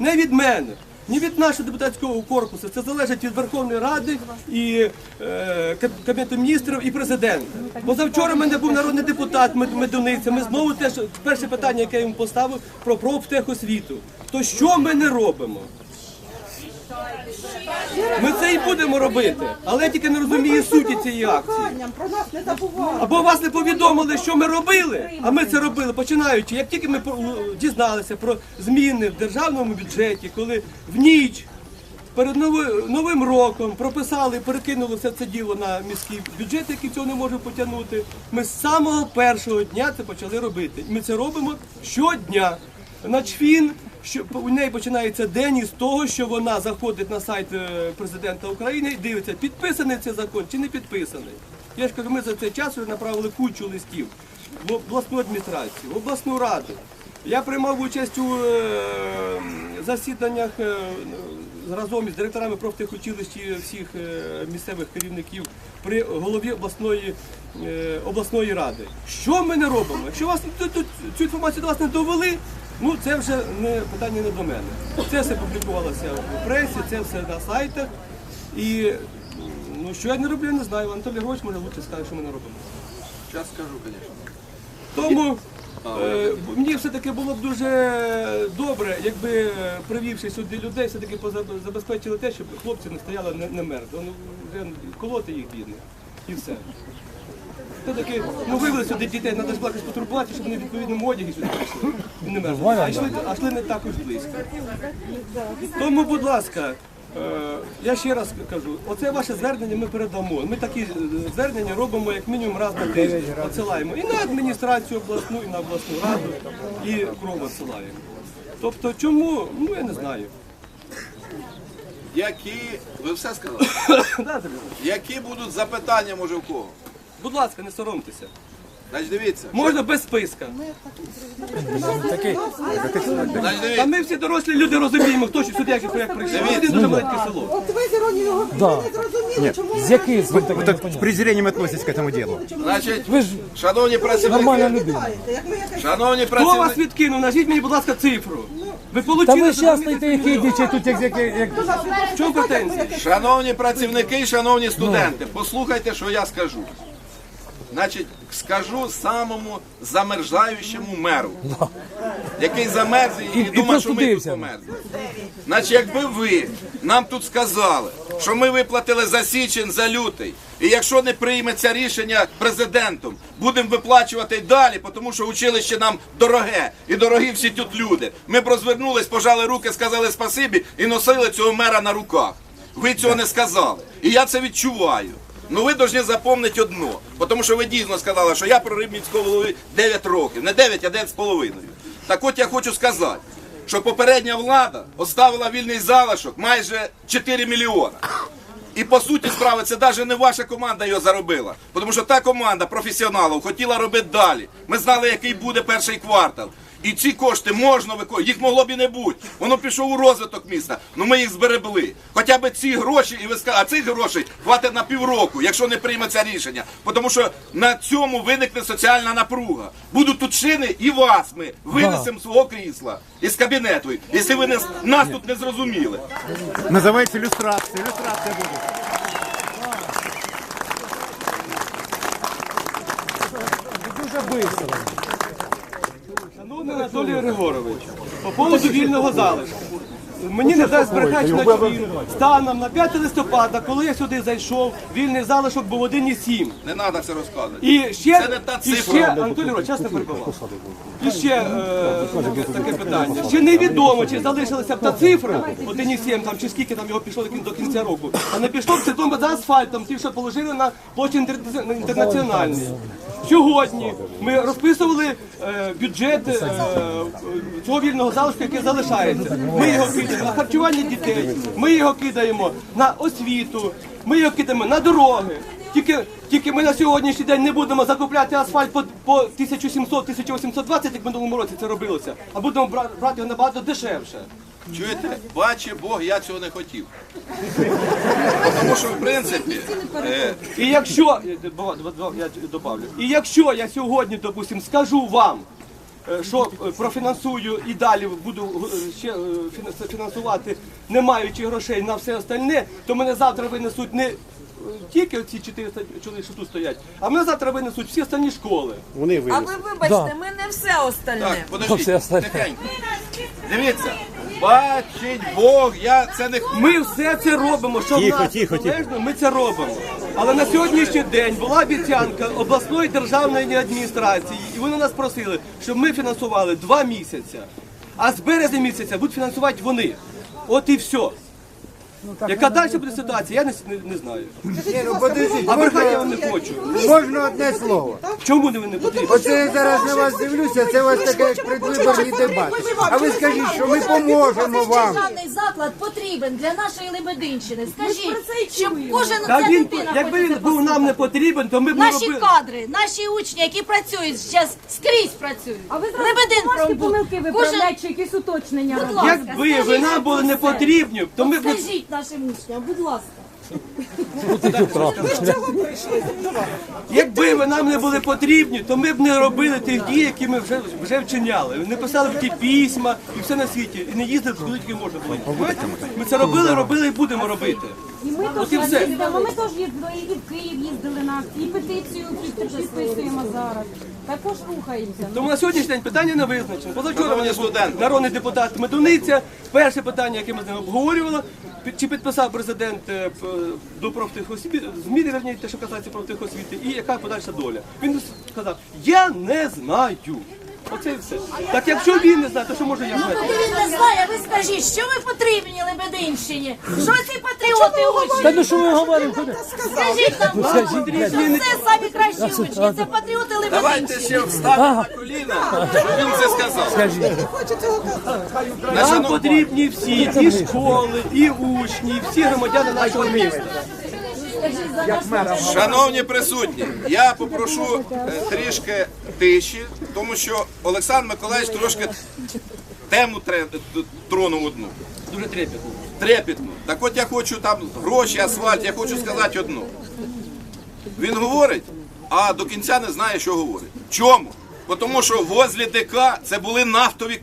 не від мене, ні від нашого депутатського корпусу. Це залежить від Верховної Ради і е, Кабінету міністрів і президента. Позавчора в мене був народний депутат Мед- Медуниця. Ми знову теж перше питання, яке я йому поставив, про профтехосвіту. То що ми не робимо? Ми це і будемо робити, але я тільки не розумію суті цієї акції. Про нас не забували. Або вас не повідомили, що ми робили, а ми це робили, починаючи, як тільки ми дізналися про зміни в державному бюджеті, коли в ніч перед новим роком прописали, перекинули все це діло на міський бюджет, який цього не може потягнути. Ми з самого першого дня це почали робити. Ми це робимо щодня. Начфін, що у неї починається день із того, що вона заходить на сайт е, президента України і дивиться, підписаний цей закон чи не підписаний. Я ж кажу, ми за цей час вже направили кучу листів в обласну адміністрацію, в обласну раду. Я приймав участь у е, засіданнях е, разом із директорами профтехучилищ всіх місцевих керівників при голові обласної, обласної ради. Що ми не робимо? Якщо вас цю інформацію до вас не довели, ну це вже не питання не до мене. Це все публікувалося в пресі, це все на сайтах. І ну що я не роблю, я не знаю. Анатолій Григорович може лучше скаже, що ми не робимо. Зараз скажу, звісно. Тому е, мені все-таки було б дуже добре, якби привівши сюди людей, все-таки забезпечили те, щоб хлопці не стояли не, не мертві. Ну, колоти їх бідних. І все. Все-таки, ну вивели сюди дітей, треба ж якось потурбувати, щоб вони в відповідному одягі сюди прийшли. І не мерзли. А йшли, а йшли не також близько. Тому, будь ласка, е, я ще раз кажу, оце ваше звернення ми передамо. Ми такі е, звернення робимо як мінімум раз на тиждень. Відсилаємо і на адміністрацію обласну, і на обласну раду, і кров відсилаємо. Тобто чому? Ну я не знаю. Які, ви все сказали? Які будуть запитання, може, у кого? Будь ласка, не соромтеся. Значить, дивіться. Можна без списка. Значить, Та дивіться. ми всі дорослі люди розуміємо, хто що сюди як як прийшов. Це дуже маленьке село. От ви з іронією говорите, не зрозуміли, чому З ви яких ви так с презрением относитесь к этому делу. Значить, Ви ж шановні працівники, нормальна людина. знаєте, як ми шановні Хто вас працівники, відкинув? Назвіть мені, будь ласка, цифру. Ви Та ви отримали зараз стоїте, як ідічі тут, як, як, як, В чому претензії? шановні працівники шановні студенти, послухайте, що я скажу. Значить, скажу самому замерзаючому меру, який замерз і, І- думає, що ми тут померзли. Значить, якби ви нам тут сказали, що ми виплатили за січень, за лютий, і якщо не прийметься рішення президентом, будемо виплачувати й далі, тому що училище нам дороге, і дорогі всі тут люди. Ми б розвернулись, пожали руки, сказали спасибі і носили цього мера на руках. Ви цього не сказали. І я це відчуваю. Ну ви повинні запам'ятати одно, тому що ви дійсно сказали, що я прорив міського голови 9 років, не 9, а 9 з половиною. Так от я хочу сказати, що попередня влада оставила вільний залишок майже 4 мільйона. І по суті справи це навіть не ваша команда його заробила. Тому що та команда професіоналів хотіла робити далі. Ми знали, який буде перший квартал. І ці кошти можна виконувати, їх могло б і не бути. Воно пішло у розвиток міста. Ну ми їх зберегли. Хоча б ці гроші, і ви ска- а цих грошей хватить на півроку, якщо не прийметься рішення. Тому що на цьому виникне соціальна напруга. Будуть тут шини і вас ми винесемо з свого крісла із кабінету, якщо ви нас, нас тут не зрозуміли. Называется иллюстрация. Иллюстрация будет. дуже швидко. Анатолій Григорович, по поводу вільного залишку. Мені не дасть зберегти на чвір. Станом на 5 листопада, коли я сюди зайшов, вільний залишок був 1,7. Не треба це розказувати. І ще, Це не та і цифра. ще Анатолій Григорович, час не перебував. І ще е, таке, таке питання. Ще невідомо, чи залишилася б та цифра 1,7 там, чи скільки там його пішло до кінця року. А не пішло б це тому за асфальтом, ті, що положили на площі інтер- інтернаціональній. Сьогодні ми розписували е, бюджет е, цього вільного залишку, який залишається. Ми його кидаємо на харчування дітей, ми його кидаємо на освіту, ми його кидаємо на дороги. Тільки, тільки ми на сьогоднішній день не будемо закупляти асфальт по, по 1700-1820, як минулому році це робилося, а будемо брати його набагато дешевше. Чуєте? Бачить Бог, я цього не хотів. Тому що, в принципі, е, І якщо доба- я добавлю, і якщо я сьогодні, допустим, скажу вам, е, що е, профінансую і далі буду е, ще е, фіна- фінансувати, не маючи грошей на все остальне, то мене завтра винесуть не е, тільки ці 400 чоловік, що тут стоять, а мене завтра винесуть всі останні школи. Вони А ви вибачте, ми не все остальне. Так, подождіть, тихенько. Дивіться, бачить Бог, я це не Ми все це робимо, що Тихо, в нас тихо, тихо. ми це робимо. Але на сьогоднішній день була обіцянка обласної державної адміністрації, і вони нас просили, щоб ми фінансували два місяці. А з березня місяця будуть фінансувати вони. От і все. Яка далі буде ситуація, я не, не, не знаю. Скажіть, будь ласка, А брехати я вам не хочу. Можна одне слово. Чому не ви не потрібні? Оце я зараз на вас дивлюся, це у вас таке як предвиборні дебати. А ви скажіть, що ми поможемо вам. Державний заклад потрібен для нашої Лебединщини. Скажіть, щоб кожен Та ця він, дитина якби він був нам не потрібен, то ми б не Наші робили. кадри, наші учні, які працюють зараз скрізь працюють. А ви зразу Лебедин можете промбуд. помилки Кожен виправляти чи якісь уточнення Будь робити? ласка. Якби ви нам були не це. потрібні, то ми б не Скажіть нашим учням, будь ласка. Якби ви нам не були потрібні, то ми б не робили тих дій, які ми вже, вже вчиняли. Не писали б ті письма і все на світі. І не їздили з тільки можна було. Ми це робили, робили і будемо робити. І ми От і теж все. їздимо, ми теж їздили, і в Київ їздили на і петицію під- підписуємо зараз. Також рухаємося. Тому на сьогоднішній день питання не визначено. Позавчора мене був народний депутат Медуниця. Перше питання, яке ми з ним обговорювали, під- чи підписав президент е, п- до профтехосвіти, зміни, верні, те, що касається профтехосвіти, і яка подальша доля. Він сказав, я не знаю. Оце і все. Так якщо він не знає, то що можу я знати? Коли він не знає, ви скажіть, що ви потрібні Лебединщині? Що ці патріоти учні? Та ну що ви говорите? Скажіть нам, Потрібні це самі кращі учні, це патріоти Давайте Лебединщини. ще встанемо на коліна, щоб він це сказав. хочу. Нам потрібні всі, і школи, і учні, і всі громадяни нашого міста. Шановні присутні, я попрошу е, трішки тиші, тому що Олександр Миколаївич трошки тему трону тронув одну. Дуже трепетно. Трепетну. Так от я хочу там гроші, асфальт, я хочу сказати одну. Він говорить, а до кінця не знає, що говорить. Чому? Тому що возле ДК це були нафтові.